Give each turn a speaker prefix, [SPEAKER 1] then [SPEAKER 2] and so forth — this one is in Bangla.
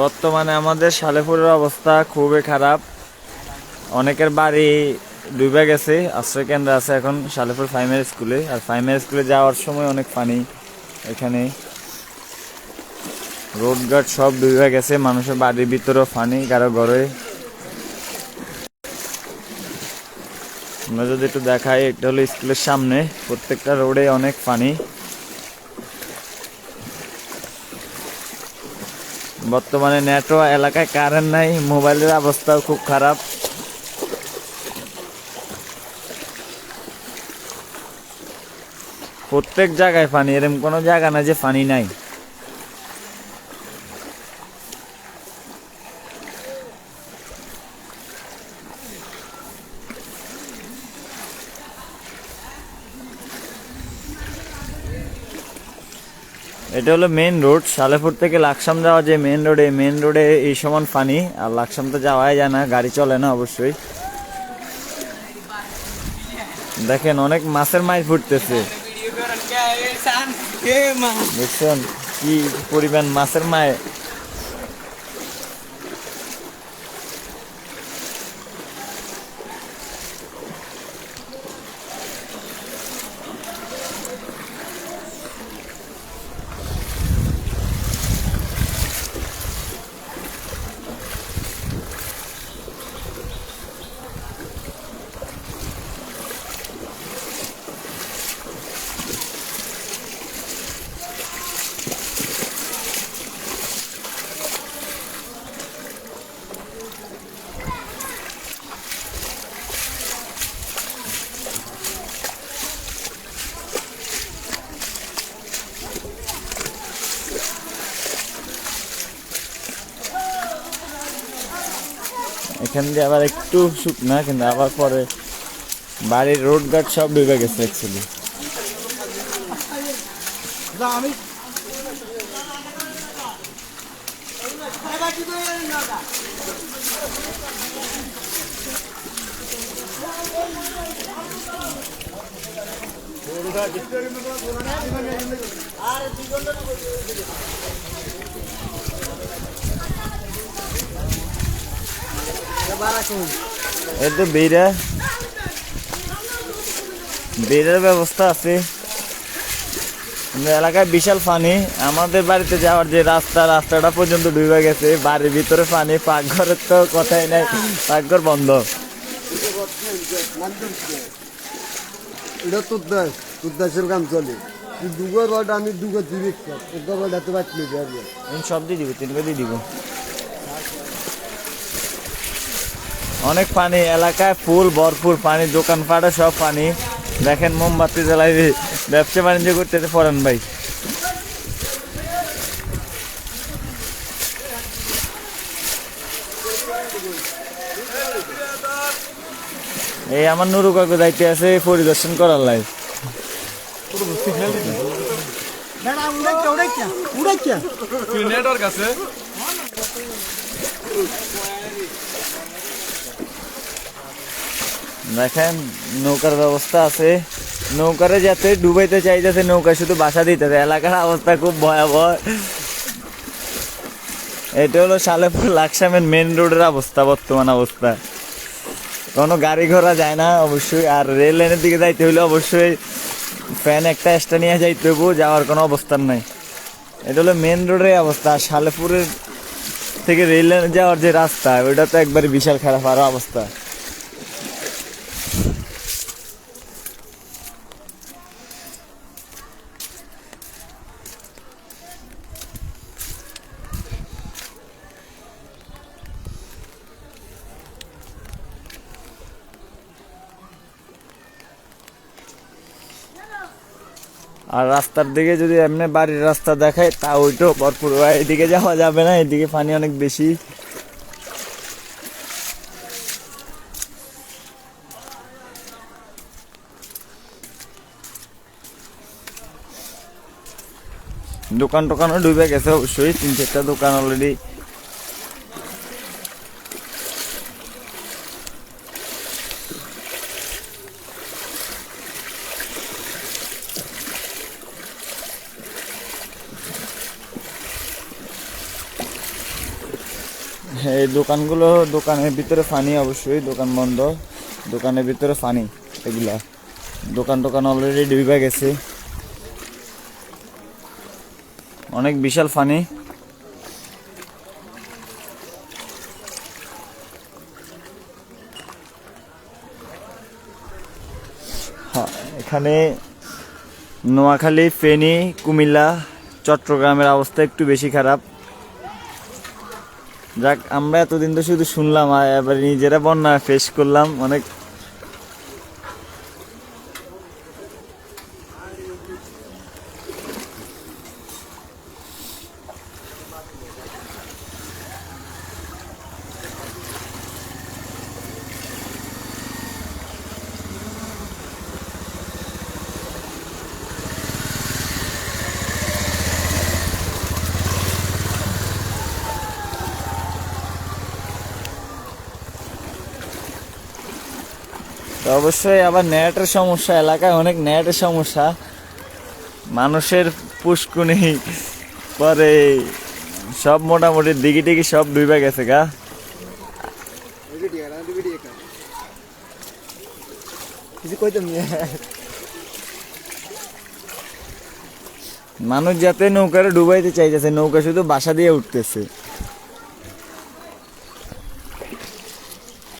[SPEAKER 1] বর্তমানে আমাদের সালেপুরের অবস্থা খুবই খারাপ। অনেকের বাড়ি ডুবে গেছে, আশ্রয় কেন্দ্র আছে এখন সালেপুর প্রাইমারি স্কুলে আর প্রাইমারি স্কুলে যাওয়ার সময় অনেক পানি এখানে। রোড ঘাট সব ডুবে গেছে, মানুষের বাড়ির ভিতরেও পানি কারও ঘরে। আমরা যদি একটু দেখাই, এটা হলো স্কুলের সামনে। প্রত্যেকটা রোডে অনেক পানি বর্তমানে নেটওয়ার্ক এলাকায় কারেন্ট নাই মোবাইলের অবস্থাও খুব খারাপ। প্রত্যেক জায়গায় পানি, এরম কোনো জায়গা না যে পানি নাই। এটা হলো মেন রোড সালেপুর থেকে লাকসাম যাওয়া যে মেন রোডে মেন রোডে এই সমান পানি আর লাকসাম তো যাওয়াই যায় না গাড়ি চলে না অবশ্যই। দেখেন অনেক মাছের মাছ ফুটতেছে। দেখছেন কি পরিমাণ মাছের মায় এখান দিয়ে আবার একটু শুকনা কিন্তু আবার পরে বাড়ির রোড গার্ড সব ডুবে গেছে অ্যাকচুয়ালি এই তো বেড়া বেড়ার ব্যবস্থা আছে। এলাকায় বিশাল পানি আমাদের বাড়িতে যাওয়ার যে রাস্তা রাস্তাটা পর্যন্ত ডুবে গেছে। বাড়ির ভিতরে পানি পাকঘরের তো কথাই নাই। পাকঘর বন্ধ।
[SPEAKER 2] এটা কাম চলে। তুই রড আমি দুগর দিবি তোর রড এত
[SPEAKER 1] আমি সব দিয়ে দিব তিনকে দিয়ে দিব। অনেক পানি, এলাকায় ফুল, ভরপুর পানি দোকানপাটে সব পানি। দেখেন, মোমবাতি জ্বালাই ব্যবসা বাণিজ্য করতে পড়েন ভাই। এই আমার নুরু কাকু যাইতে আছে পরিদর্শন করার লাই।
[SPEAKER 3] নেটওয়ার্ক আছে
[SPEAKER 1] দেখেন, নৌকার ব্যবস্থা আছে। নৌকারে যাতে ডুবাইতে চাইতেছে, নৌকা শুধু বাসা দিতেছে। এলাকার অবস্থা খুব ভয়াবহ। এটা হলো সালেপুর লাকসামের মেন রোডের অবস্থা, বর্তমান অবস্থা। কোনো গাড়ি ঘোড়া যায় না, অবশ্যই। আর রেল লাইনের দিকে যাইতে হলে অবশ্যই ফ্যান একটা এক্সট্রা নিয়ে যাইতে হব যাওয়ার কোনো অবস্থান নাই। এটা হলো মেন রোডের অবস্থা। সালেপুরের থেকে রেল লাইনে যাওয়ার যে রাস্তা, ওইটা তো একবারে বিশাল খারাপ আরও অবস্থা। আর রাস্তার দিকে যদি এমনি বাড়ির রাস্তা দেখায়, তা ওইটাও ভরপুর। এদিকে যাওয়া যাবে না, এদিকে পানি অনেক বেশি দোকান টোকানও ডুবে গেছে অবশ্যই তিন চারটা দোকান অলরেডি এই দোকানগুলো দোকানের ভিতরে ফানি অবশ্যই দোকান বন্ধ দোকানের ভিতরে ফানি এগুলা। দোকান টোকান অলরেডি ডুবে গেছে। অনেক বিশাল ফানি। হ্যাঁ, এখানে নোয়াখালী ফেনী কুমিল্লা চট্টগ্রামের অবস্থা একটু বেশি খারাপ। যাক আমরা এতদিন তো শুধু শুনলাম আর এবার নিজেরা বন্যা ফেস করলাম অনেক অবশ্যই আবার নেটের সমস্যা, এলাকায় অনেক নেটের সমস্যা। মানুষের পুষ্কুনি পরে সব মোটামুটি দিঘি টিগি সব ডুবে গেছে, গা। মানুষ যাতে নৌকারে ডুবাইতে চাইতেছে, নৌকা শুধু বাসা দিয়ে উঠতেছে।